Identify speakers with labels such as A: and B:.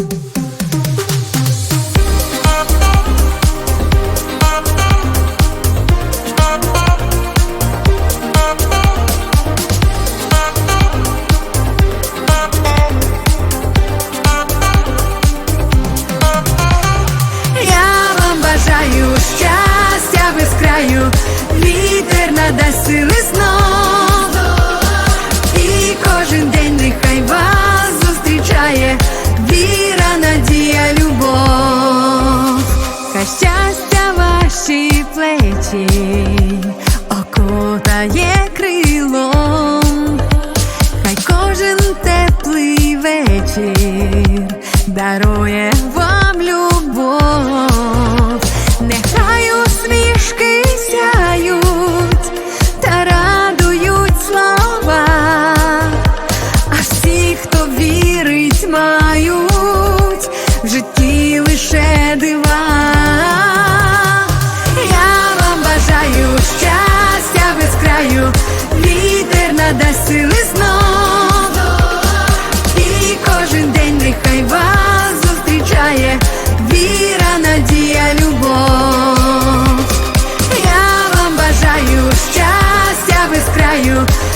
A: Thank you. Плечі окутає крилом. Хай кожен теплий вечір дарує вам любов, нехай усмішки сяють та радують слова, а всі, хто вірить, мають you.